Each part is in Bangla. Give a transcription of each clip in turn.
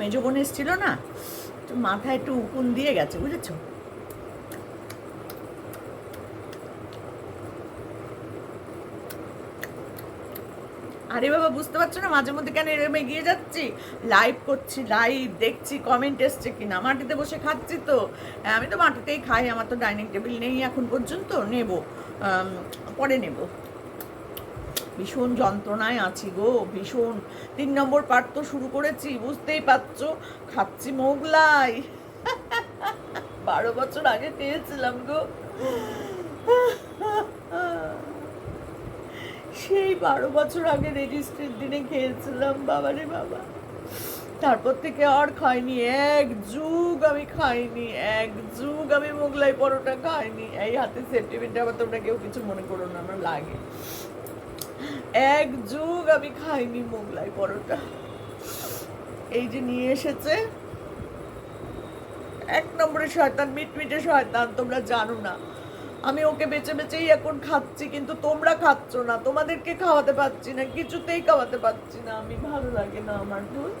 মেজো বোন এসেছিল না মাথায় একটু উকুন দিয়ে গেছে, বুঝেছ? আরে বাবা, বুঝতে পারছ না মাঝে মধ্যে কেন এরকম এগিয়ে যাচ্ছি? লাইভ করছি লাইভ দেখছি কমেন্ট এসছে কিনা, মাটিতে বসে খাচ্ছি তো। আমি তো মাটিতেই খাই, আমার তো ডাইনিং টেবিল নেই এখন পর্যন্ত, নেব পরে নেব। ভীষণ যন্ত্রণায় আছি গো, ভীষণ। তিন নম্বর পার্ট তো শুরু করেছি, বুঝতেই পারছ? খাচ্ছি মোগলাই। বারো বছর আগে পেয়েছিলাম গো। সেই বারো বছর আগে রেজিস্ট্রির দিনে খেয়েছিলাম, বাবারে বাবা। তারপর থেকে আর খাইনি, এক যুগ আমি খাইনি, এক যুগ আমি মোগলাই পরোটা খাইনি। এই হাতে সেফটি পিনটা আবার তোমরা কেউ কিছু মনে করো না, আমার লাগে। এক যুগ আমি খাইনি মোগলাই পরোটা। এই যে নিয়ে এসেছে, এক নম্বরে শয়তান, মিটমিটে শয়তান, তোমরা জানো না। আমি ওকে বেঁচে বেঁচেই এখন খাচ্ছি, কিন্তু তোমরা খাচ্ছ না। তোমাদেরকে খাওয়াতে পারছি না, কিছুতেই খাওয়াতে পারছি না। আমি ভালো লাগে না আমার ভুল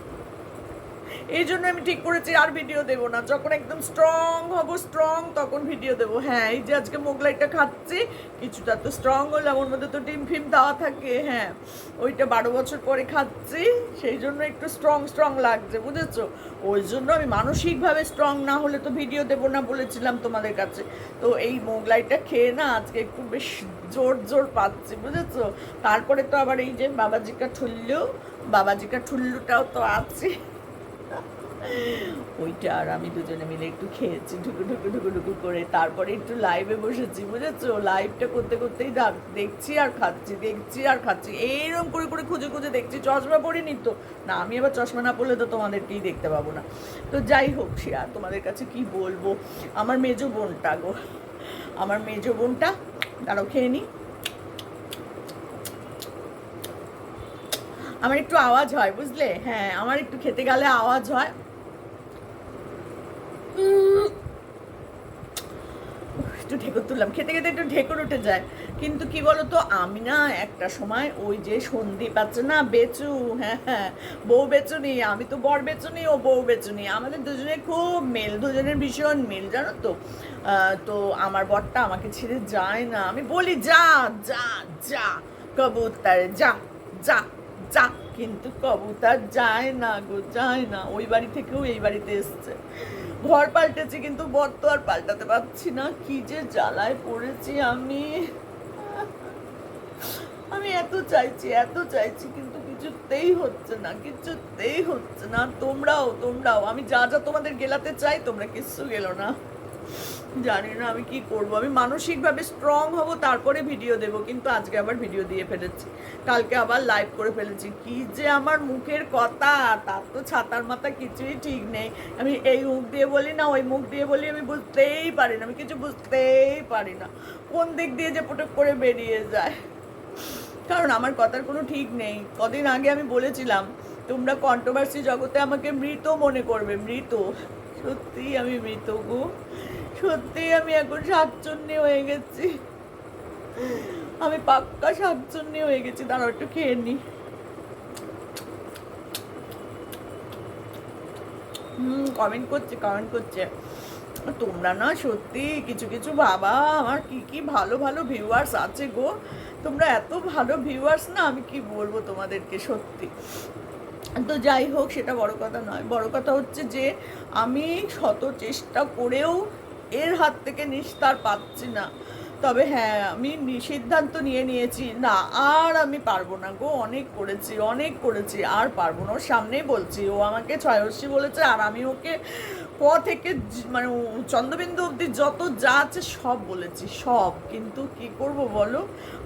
এই জন্য আমি ঠিক করেছি, আর ভিডিও দেবো না। যখন একদম স্ট্রং হব স্ট্রং তখন ভিডিও দেবো। হ্যাঁ এই যে আজকে মোগলাইটা খাচ্ছি, কিছুটা তো স্ট্রং হলাম, ওর মধ্যে তো ডিম ফিম দেওয়া থাকে। হ্যাঁ ওইটা বারো বছর পরে খাচ্ছি, সেই জন্য একটু স্ট্রং স্ট্রং লাগছে, বুঝেছ? ওই জন্য আমি মানসিকভাবে স্ট্রং না হলে তো ভিডিও দেবো না বলেছিলাম তোমাদের কাছে। তো এই মোগলাইটা খেয়ে না আজকে একটু বেশ জোর জোর পাচ্ছি, বুঝেছ? তারপরে তো আবার এই যে বাবাজিকা ঠুল্লু, বাবাজিকা ঠুল্লুটাও তো আছে। ওইটা আর আমি দুজনে মিলে একটু খেয়েছি, ঢুকু ঢুকু ঢুকু ঢুকু করে। তারপরে একটু লাইভে বসেছি, বুঝেছ? লাইভটা করতে করতেই দেখছি আর খাচ্ছি, দেখছি আর খাচ্ছি। এইরকম করে করে খুঁজে খুঁজে দেখছি, চশমা পরে তো। না, আমি আবার চশমা না পড়লে তো তোমাদেরকেই দেখতে পাবো না। তো যাই হোক সে আর তোমাদের কাছে কি বলব? আমার মেজো বোনটা গো, আমার মেজো বোনটা তারাও খেয়ে নি। আমার একটু আওয়াজ হয়, বুঝলে? হ্যাঁ আমার একটু খেতে গেলে আওয়াজ হয়। একটু ঢেকুর তুললাম। খেতে খেতে একটু ঢেকুর উঠে যায়। কিন্তু কি বলতো, আমি না একটা সময় ওই যে সন্দীপ আছে না, বেচু হ্যাঁ হ্যাঁ বউ বেচুনি আমি তো বর বেচুনি ও বউ বেচুনি আমাদের দুজনে খুব মেল, দুজনের ভীষণ মেল, জানো তো? তো আমার বরটা আমাকে ছেড়ে যায় না। আমি বলি, যা যা যা, কবুতর, যা যা যা। কিন্তু কবুতর যায় না গো, যায় না। ওই বাড়ি থেকেও এই বাড়িতে এসছে। ঘর পাল্টেছি, কিন্তু বর তো আর পাল্টাতে পারছি না। কি যে জ্বালায় পড়েছি আমি। আমি এত চাইছি এত চাইছি, কিন্তু কিছুতেই হচ্ছে না, কিছুতেই হচ্ছে না। তোমরাও তোমরাও, আমি যা যা তোমাদের গেলাতে চাই, তোমরা কিচ্ছু গেলো না। জানি না আমি কি করব। আমি মানসিকভাবে স্ট্রং হব, তারপরে ভিডিও দেব, কিন্তু আজকে আবার ভিডিও দিয়ে ফেলেছি। কালকে আবার লাইভ করে ফেলেছি। কি যে আমার মুখের কথা, তার তো ছাতার মাথা কিছুই ঠিক নেই। আমি এই মুখ দিয়ে বলি না, ওই মুখ দিয়ে বলি আমি বুঝতেই পারি না, আমি কিছু বুঝতেই পারি না। কোন দিক দিয়ে যে পটক করে বেরিয়ে যায়। কারণ আমার কথার কোনো ঠিক নেই। কদিন আগে আমি বলেছিলাম, তোমরা কন্ট্রোভার্সি জগতে আমাকে মৃত মনে করবে, মৃত। সত্যি আমি মৃত গো। সত্যি আমি এখন শাকচুন্নি হয়ে গেছি। আমি পাক্কা শাকচুন্নি হয়ে গেছি। দাঁড়াও, একটু খেয়ে নি। হুম কমেন্ট করছে কমেন্ট করছে। তোমরা না সত্যি কিছু কিছু বাবা আমার কি কি ভালো ভালো ভিউয়ার্স আছে গো। তোমরা এত ভালো ভিউয়ার্স না, আমি কি বলব তোমাদেরকে সত্যি। তো যাই হোক, সেটা বড় কথা নয়। বড় কথা হচ্ছে যে, আমি শত চেষ্টা করেও এর হাত থেকে নিস্তার পাচ্ছি না। তবে হ্যাঁ আমি সিদ্ধান্ত নিয়ে নিয়েছি, না, আর আমি পারব না গো। অনেক করেছি অনেক করেছি, আর পারব না। ওর সামনেই বলছি, ও আমাকে ছয়শি বলেছে, আর আমি ওকে ক থেকে মানে চন্দ্রবিন্দু অবধি যত যা আছে সব বলেছি, সব। কিন্তু কি করব বলো?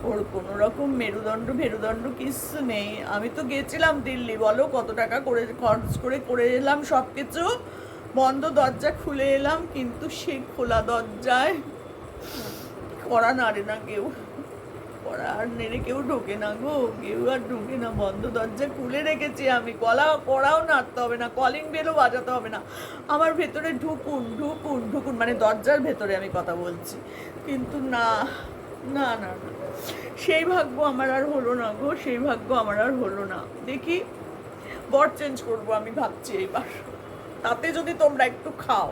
ওর কোনো রকম মেরুদণ্ড মেরুদণ্ড কিছু নেই। আমি তো গেছিলাম দিল্লি, বলো কত টাকা করে খরচ করে করে এলাম সব কিছু বন্ধ দরজা খুলে এলাম, কিন্তু সেই খোলা দরজায় করা নাড়ে না কেউ। করা আর নেড়ে কেউ ঢোকে না গো, কেউ আর ঢোকে না। বন্ধ দরজা খুলে রেখেছি আমি। কলা করাও নাড়তে হবে না কলিং বেলও বাজাতে হবে না। আমার ভেতরে ঢুকুন ঢুকুন ঢুকুন মানে দরজার ভেতরে আমি কথা বলছি। কিন্তু না না না না। সেই ভাগ্য আমার আর হলো না গো, সেই ভাগ্য আমার আর হলো না। দেখি বর চেঞ্জ করব আমি ভাবছি এইবার। তাতে যদি তোমরা একটু খাও,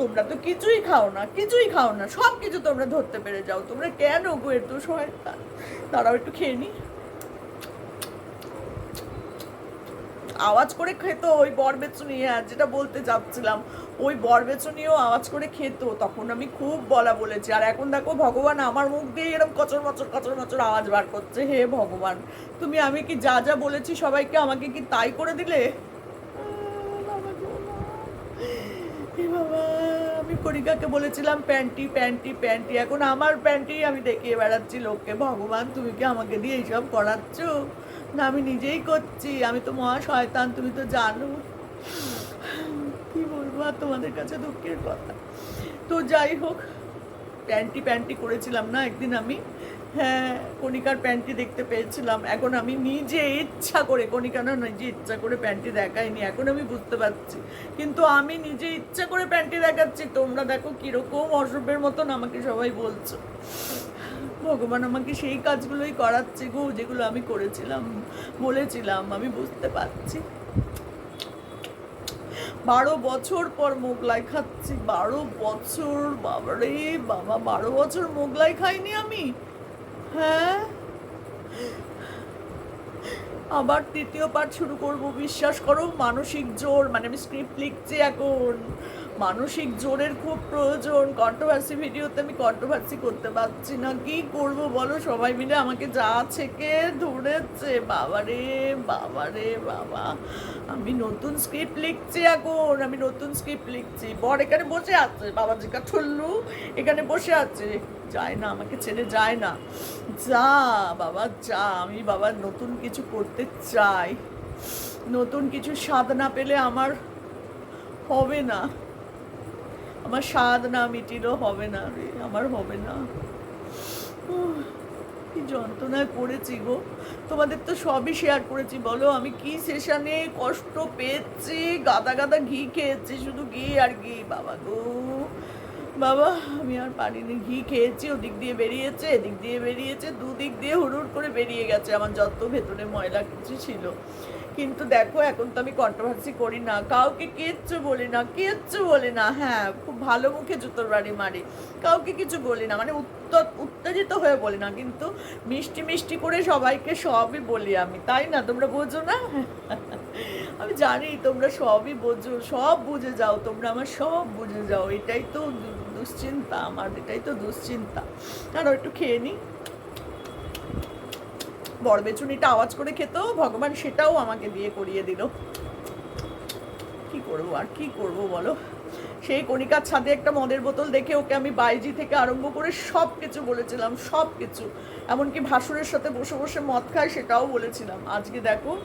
তোমরা তো কিছুই খাও না, কিছুই খাও না সব কিছু তোমরা ধরতে পেরে যাও। তোমরা কেন গো এত শয়তান তারাও একটু খেয়ে নি। আওয়াজ করে খেত ওই বরবেচুনি হ্যাঁ যেটা বলতে যাচ্ছিলাম। ওই বরবেচুনিও আওয়াজ করে খেত, তখন আমি খুব বলা বলেছি। আর এখন দেখো ভগবান আমার মুখ দিয়ে এরকম কচর মচর কচর মচর আওয়াজ বার করছে। হে ভগবান, তুমি আমি কি যা যা বলেছি সবাইকে আমাকে কি তাই করে দিলে বাবা গো, এ বাবা আমি করিকাকে বলেছিলাম, প্যান্টি প্যান্টি প্যান্টি, এখন আমার প্যান্টি আমি দেখিয়ে বেড়াচ্ছি লোককে। ভগবান, তুমি কি আমাকে দিয়ে এইসব করাচ্ছ? না, আমি নিজেই করছি। আমি তো মহা শয়তান, তুমি তো জানো। কি বলব আর তোমাদের কাছে দুঃখের কথা? তো যাই হোক, প্যান্টি প্যান্টি করেছিলাম না একদিন আমি। হ্যাঁ কণিকার প্যান্টি দেখতে পেয়েছিলাম। এখন আমি নিজে ইচ্ছা করে, কণিকা না, নিজে ইচ্ছা করে প্যান্টি দেখাইনি, এখন আমি বুঝতে পারছি। কিন্তু আমি নিজে ইচ্ছা করে প্যান্টি দেখাচ্ছি। তোমরা দেখো কীরকম অসভ্যের মতন আমাকে সবাই বলছো। ভগবান আমাকে সেই কাজগুলোই করাচ্ছে গো, যেগুলো আমি করেছিলাম, বলেছিলাম, আমি বুঝতে পারছি। বারো বছর পর মোগলাই খাচ্ছি, বারো বছর, বাবারে বাবা, বারো বছর মোগলাই খাইনি আমি। হ্যাঁ? আবার তৃতীয় পাঠ শুরু করব, বিশ্বাস করো, মানসিক জোর মানে আমি স্ক্রিপ্ট লিখছি এখন। মানসিক জোরের খুব প্রয়োজন। কন্ট্রোভার্সি ভিডিওতে আমি কন্ট্রোভার্সি করতে পারছি না। কি করব বলো? সবাই মিলে আমাকে যা ছেকে ধরেছে? বাবারে বাবারে, বাবা। আমি নতুন স্ক্রিপ্ট লিখছি এখন, আমি নতুন স্ক্রিপ্ট লিখছি। বর এখানে বসে আছে বাবা জিকা ঠুল্লু এখানে বসে আছে। যায় না, আমাকে ছেড়ে যায় না। যা, বাবা, যা। আমি বাবা নতুন কিছু করতে চাই। নতুন কিছু স্বাদ না পেলে আমার হবে না। আমার স্বাদ না মিটিলেও হবে না রে, আমার হবে না। কি যন্ত্রণায় পড়েছি গো। তোমাদের তো সবই শেয়ার করেছি, বলো আমি কি সেশনে কষ্ট পেয়েছি? গাদা গাদা ঘি খেয়েছি, শুধু ঘি আর ঘি, বাবা গো। বাবা, আমি আর পারিনি, ঘি খেয়েছি, ওদিক দিয়ে বেরিয়েছে, এদিক দিয়ে বেরিয়েছে, দুদিক দিয়ে হুড়ুর করে বেরিয়ে গেছে, আমার যত ভেতরে ময়লা কিছু ছিল। কিন্তু দেখো, এখন তো আমি কন্ট্রোভার্সি করি না। কাউকে কিচ্ছু বলি না, কিচ্ছু বলি না। হ্যাঁ খুব ভালো মুখে জুতোর বাড়ি মারি। কাউকে কিছু বলি না মানে উত্তেজিত হয়ে বলি না। কিন্তু মিষ্টি মিষ্টি করে সবাইকে সবই বলি আমি, তাই না? তোমরা বোঝো না? আমি জানি তোমরা সবই বোঝো, সব বুঝে যাও, তোমরা আমার সব বুঝে যাও। এটাই তো দুশ্চিন্তা আমার, এটাই তো দুশ্চিন্তা। আর একটু খেয়ে নিই বড়বেচুনিটা আওয়াজ করে খেত ভগবান সেটাও আমাকে দিয়ে করিয়ে দিল। কি করব আর কি করব বলো? সেই কণিকার ছাদে একটা মদের বোতল দেখে ওকে আমি বাইজি থেকে আরম্ভ করে সব কিছু বলেছিলাম সব কিছু এমনকি ভাসুরের সাথে বসে বসে মদ খায় সেটাও বলেছিলাম। আজকে দেখো,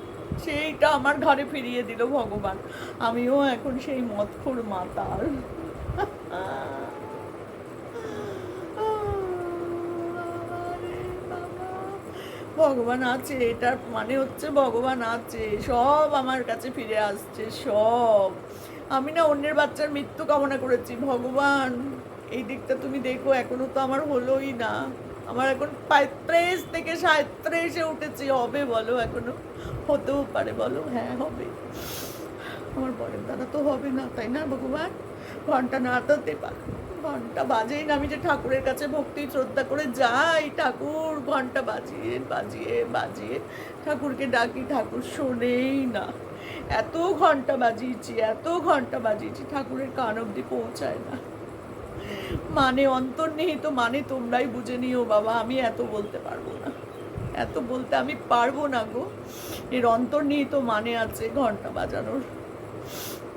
সেইটা আমার ঘরে ফিরিয়ে দিল ভগবান। আমিও এখন সেই মদ মদখোর মাতাল। ভগবান আছে, এটার মানে হচ্ছে ভগবান আছে, সব আমার কাছে ফিরে আসছে, সব। আমি না অন্যের বাচ্চার মৃত্যু কামনা করেছি, ভগবান, এই দিকটা তুমি দেখো, এখনও তো আমার হলোই না। আমার এখন পঁয়ত্রিশ থেকে সাঁত্রিশে উঠেছি, হবে বলো এখনও? হতেও পারে বলো হ্যাঁ হবে। আমার বরের দ্বারা তো হবে না, তাই না ভগবান? ঘণ্টা না হতে পারে। ঘণ্টা বাজেই না আমি যে ঠাকুরের কাছে ভক্তি শ্রদ্ধা করে যাই, ঠাকুর ঘণ্টা বাজিয়ে বাজিয়ে বাজিয়ে ঠাকুরকে ডাকি, ঠাকুর শোনেই না। এত ঘণ্টা বাজিয়েছি, এত ঘণ্টা বাজিয়েছি, ঠাকুরের কান অব্দি পৌঁছায় না। মানে অন্তর্নিহিত মানে তোমরাই বুঝে নিও বাবা, আমি এত বলতে পারব না। এত বলতে আমি পারব না গো। এর অন্তর্নিহিত মানে আছে ঘণ্টা বাজানোর।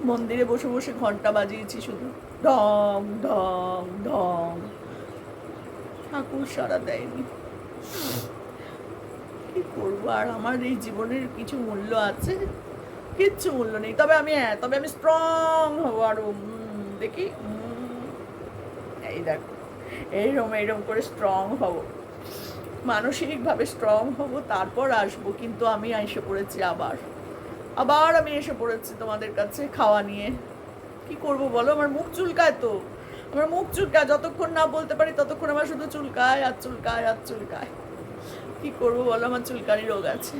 মন্দিরে বসে বসে ঘণ্টা বাজিয়েছি শুধু। ঢং ঢং ঢং ঠাকুর সারা দেয়নি। কি করব? আর আমার এই জীবনের কিছু মূল্য আছে? কিচ্ছু মূল্য নেই। তবে আমি হ্যাঁ তবে আমি স্ট্রং হব আরও। দেখি। এই দেখো। এইরকম এইরকম করে স্ট্রং হব। মানসিকভাবে স্ট্রং হব, তারপর আসব। কিন্তু আমি এসে পড়েছি আবার। আবার আমি এসে পড়েছি তোমাদের কাছে খাওয়া নিয়ে। কি করব বলো? আমার মুখ চুলকায় তো। আমার মুখ চুলকায়, যতক্ষণ না বলতে পারি ততক্ষণ আমার শুধু চুলকায় আর চুলকায় আর চুলকায়। কি করব বলো? আমার চুলকানি রোগ আছে।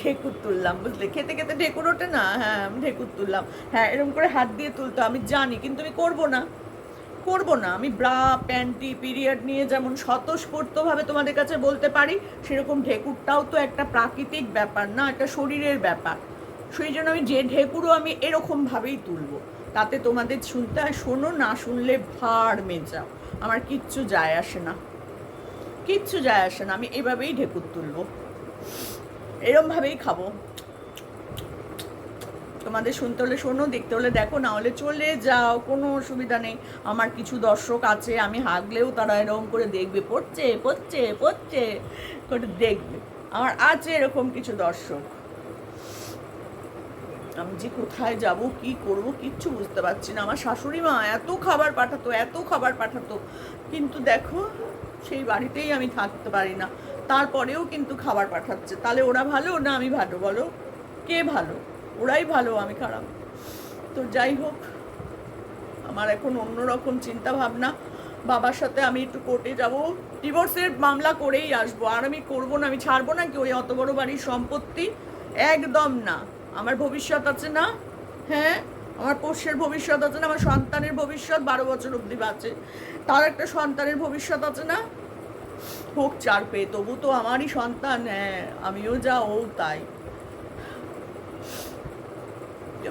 ঢেকুর তুললাম, বুঝলে? খেতে খেতে ঢেকুর ওঠে না? হ্যাঁ আমি ঢেকুর তুললাম। হ্যাঁ এরকম করে হাত দিয়ে তুলতো, আমি জানি, কিন্তু আমি করব না। করব না। আমি ব্রা, প্যান্টি, পিরিয়ড নিয়ে যেমন স্বতঃস্ফূর্তভাবে তোমাদের কাছে বলতে পারি, সেরকম ঢেকুরটাও তো একটা প্রাকৃতিক ব্যাপার না, একটা শরীরের ব্যাপার। সেই জন্য আমি যে ঢেকুরও আমি এরকমভাবেই তুলবো। তাতে তোমাদের শুনতে হয় শোনো, না শুনলে ভার মেজাও। আমার কিচ্ছু যায় আসে না। কিচ্ছু যায় আসে না, আমি এভাবেই ঢেকুর তুলবো। এরমভাবেই খাব। তোমাদের শুনতে হলে শোনো, দেখতে হলে দেখো, না হলে চলে যাও, কোনো অসুবিধা নেই। আমার কিছু দর্শক আছে, আমি হাগলেও তারা এরকম করে দেখবে, পড়ছে পড়ছে পড়ছে, করে দেখবে। আমার আছে এরকম কিছু দর্শক। আমি যে কোথায় যাব, কি করব, কিচ্ছু বুঝতে পারছি না। আমার শাশুড়ি মা এত খাবার পাঠাতো, এত খাবার পাঠাতো। কিন্তু দেখো, সেই বাড়িতেই আমি থাকতে পারি না। তারপরেও কিন্তু খাবার পাঠাচ্ছে। তাহলে ওরা ভালো না আমি ভালো, বলো? কে ভালো? ওরাই ভালো, আমি খারাপ। তো যাই হোক, আমার এখন অন্যরকম চিন্তা ভাবনা বাবার সাথে আমি একটু কোর্টে যাব। ডিভোর্সের মামলা করেই আসব। আর আমি করব না, আমি ছাড়বো না কি? ওই অত বড় বাড়ির সম্পত্তি? একদম না। আমার ভবিষ্যৎ আছে না। হ্যাঁ? আমার পোষ্যের ভবিষ্যৎ আছে না। আমার সন্তানের ভবিষ্যৎ বারো বছর অবধি বাঁচে। তার একটা সন্তানের ভবিষ্যৎ আছে না? হোক, চার পেয়ে। তবু তো আমারই সন্তান। হ্যাঁ আমিও যা, ও তাই।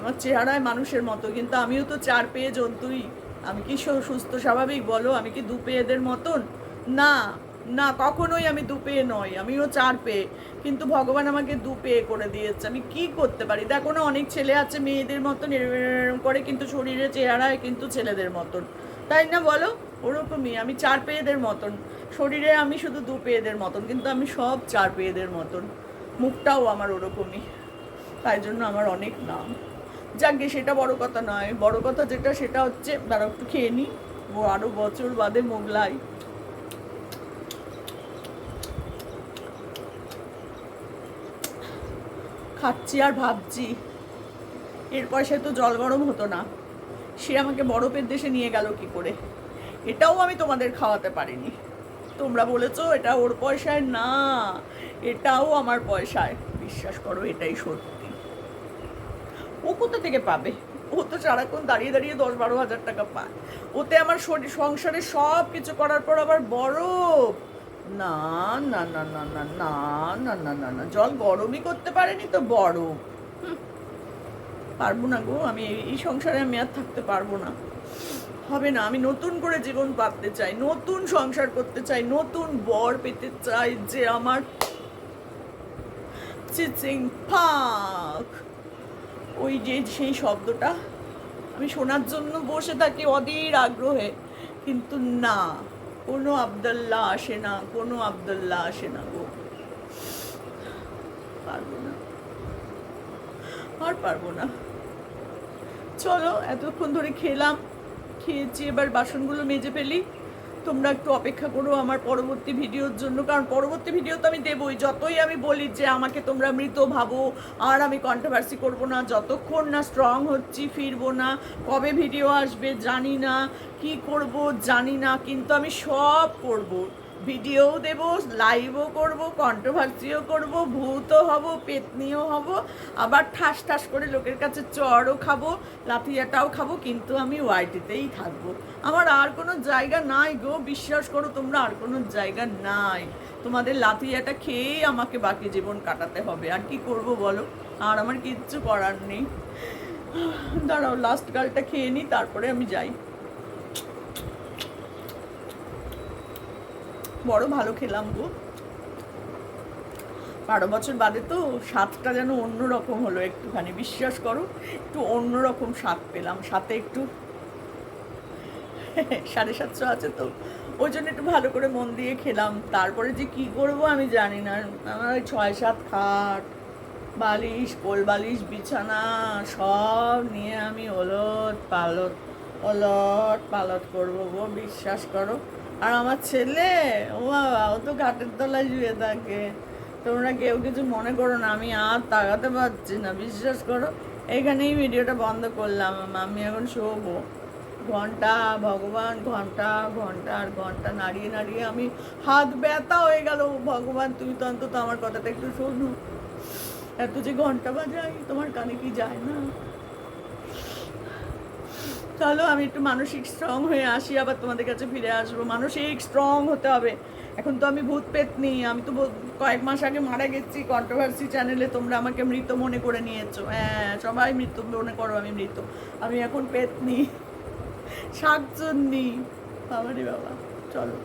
আমার চেহারায় মানুষের মতো, কিন্তু আমিও তো চার পেয়ে জন্তুই। আমি কি সুস্থ স্বাভাবিক বলো? আমি কি দু পেয়েদের মতন? না না, কখনোই আমি দু পেয়ে নই, আমিও চার পেয়ে। কিন্তু ভগবান আমাকে দু পেয়ে করে দিয়েছে। আমি কি করতে পারি? দেখো না, অনেক ছেলে আছে মেয়েদের মতন এরম করে, কিন্তু শরীরে, চেহারায় কিন্তু ছেলেদের মতন। তাই না বলো? ওরকমই, আমি চার পেয়েদের মতন। শরীরে আমি শুধু দু পেয়েদের মতন, কিন্তু আমি সব চার পেয়েদের মতন। মুখটাও আমার ওরকমই। তাই জন্য আমার অনেক নাম। যাকে সেটা বড় কথা নয়। বড় কথা যেটা, সেটা হচ্ছে দাঁড়া একটু খেয়ে নিই ও আরও বছর বাদে মোগলাই। খাচ্ছি আর ভাবছি। এর পয়সায় তো জল গরম হতো না। সে আমাকে বরফের দেশে নিয়ে গেল কি করে? এটাও আমি তোমাদের খাওয়াতে পারিনি। তোমরা বলেছ, এটা ওর পয়সায়। না, এটাও আমার পয়সায়। বিশ্বাস করো, এটাই সত্যি। ও কোথা থেকে পাবে ও তো সারাক্ষণ দাঁড়িয়ে দাঁড়িয়ে দশ বারো হাজার টাকা পায় ওতে আমার শরীর সংসারে সব কিছু করার পর আবার বড় না না না না না না না না না না জল গরমই করতে পারেনি তো বড় পারব না গো আমি এই- সংসারে আমি আর থাকতে পারব না হবে না আমি নতুন করে জীবন পাততে চাই নতুন সংসার করতে চাই নতুন বর পেতে চাই যে আমার চিচিং ফাক ওই যে সেই শব্দটা, আমি শোনার জন্য বসে থাকি অধীর আগ্রহে, কিন্তু না, কোনো আবদুল্লাহ আসে না, কোনো আবদুল্লাহ আসে না গো। পারব না। আর পারব না। চলো, এতক্ষণ ধরে খেলাম, খেয়েছি, এবার বাসনগুলো মেজে ফেলি। তোমরা একটু অপেক্ষা করো আমার পরবর্তী ভিডিওর জন্য, কারণ পরবর্তী ভিডিও তো আমি দেবই। যতই আমি বলি যে আমাকে তোমরা মৃত ভাবো, আর আমি কন্ট্রোভার্সি করব না, যতক্ষণ না স্ট্রং হচ্ছি, ফিরবো না, কবে ভিডিও আসবে জানি না, কি করব জানি না, কিন্তু আমি সব করব। ভিডিওও দেব লাইভও করব কন্ট্রোভার্সিও করব, ভূতও হব, পেতনিও হব, আবার ঠাস ঠাস করে লোকের কাছে চড়ও খাব, লাথিয়াটাও খাব, কিন্তু আমি ওয়াইটিতেই থাকব। আমার আর কোনো জায়গা নাই গো, বিশ্বাস করো তোমরা, আর কোনো জায়গা নাই। তোমাদের লাথিয়াটা খেয়েই আমাকে বাকি জীবন কাটাতে হবে। আর কি করব বলো? আর আমার কিচ্ছু করার নেই। দাঁড়াও লাস্ট গালটা খেয়ে নিই তারপরে আমি যাই। বড় ভালো খেলাম গো। বারো বছর বাদে তো স্বাদটা যেন অন্যরকম হলো। একটুখানি বিশ্বাস করো, একটু অন্যরকম স্বাদ পেলাম। সাথে একটু সাড়ে সাতশো আছে তো। ওই জন্য একটু ভালো করে মন দিয়ে খেলাম। তারপরে যে কি করব আমি জানি না। আমার ওই ছয় সাত খাট, বালিশ, কোল বালিশ, বিছানা সব নিয়ে আমি ওলট পালট ওলট পালট করব গো। বিশ্বাস করো। আর আমার ছেলে? ও বাবা, ও তো ঘাটের তলায় শুয়ে থাকে। তোমরা কেউ কিছু মনে করো না, আমি আর তাকাতে পারছি না, বিশ্বাস করো। এখানেই ভিডিওটা বন্ধ করলাম, আমি এখন শোবো। ঘণ্টা, ভগবান, ঘণ্টা ঘণ্টা আর ঘণ্টা নাড়িয়ে নাড়িয়ে আমি হাত ব্যথা হয়ে গেল। ভগবান, তুমি তো অন্তত আমার কথাটা একটু শোনো। এত যে ঘণ্টা বাজাই, তোমার কানে কি যায় না? চলো, আমি একটু মানসিক স্ট্রং হয়ে আসি, আবার তোমাদের কাছে ফিরে আসব। মানসিক স্ট্রং হতে হবে। এখন তো আমি ভূত পেত নি আমি তো কয়েক মাস আগে মারা গেছি। কন্ট্রোভার্সি চ্যানেলে তোমরা আমাকে মৃত মনে করে নিয়েছো। হ্যাঁ সবাই মৃত্যু মনে করো আমি মৃত। আমি এখন পেতনি নি বাবা নি বাবা, চলো।